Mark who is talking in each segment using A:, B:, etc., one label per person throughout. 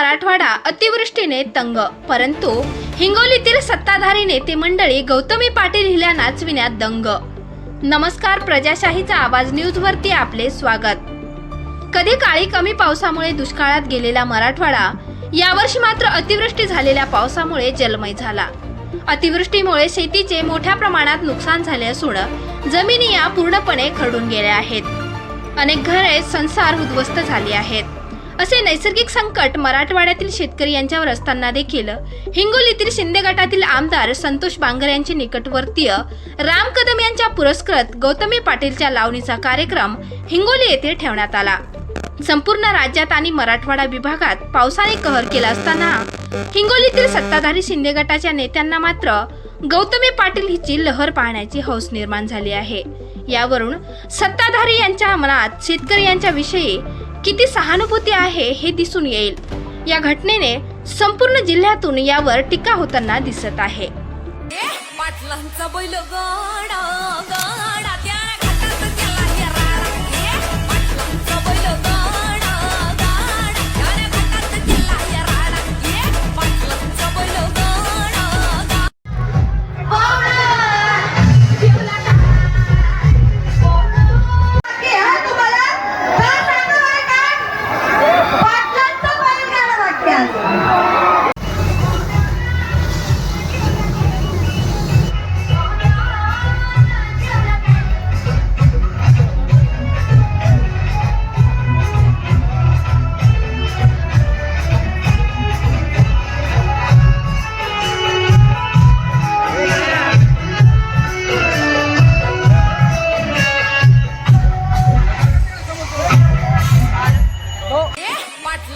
A: मराठवाडा अतिवृष्टीने तंग. परंतु हिंगोलीतील सत्ताधारी नेते मंडळी गौतमी पाटील हिला नाचविण्यात दंग. नमस्कार प्रजाशाहीचा आवाज न्यूजवरती आपले स्वागत. कधी काळी कमी पावसामुळे दुष्काळात गेलेला मराठवाडा यावर्षी मात्र अतिवृष्टी झालेल्या पावसामुळे जलमय झाला. अतिवृष्टीमुळे शेतीचे मोठ्या प्रमाणात नुकसान झाले असून जमिनी या पूर्णपणे खरडून गेल्या आहेत. अनेक घरे संसार उद्ध्वस्त झाली आहेत. असे नैसर्गिक संकट मराठवाड्यातील शेतकरी यांच्यावर असताना देखील हिंगोलीतील शिंदे गटातील आमदार संतोष बांगर यांचे निकटवर्तीय राम कदम यांच्या पुरस्कृत गौतमी पाटीलच्या लावणीचा कार्यक्रम हिंगोली येथे ठेवण्यात आला. संपूर्ण राज्यात आणि मराठवाडा विभागात पावसाने कहर केला असताना हिंगोलीतील सत्ताधारी शिंदे गटाच्या नेत्यांना मात्र गौतमी पाटील हिची लहर पाहण्याची हौस निर्माण झाली आहे. यावरून सत्ताधारी यांच्या मनात शेतकरी यांच्या विषयी किती सहानुभूती आहे हे दिसून येईल. या घटनेने संपूर्ण जिल्ह्यातून यावर टीका होताना दिसत आहे.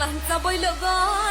B: Aman taboyla var.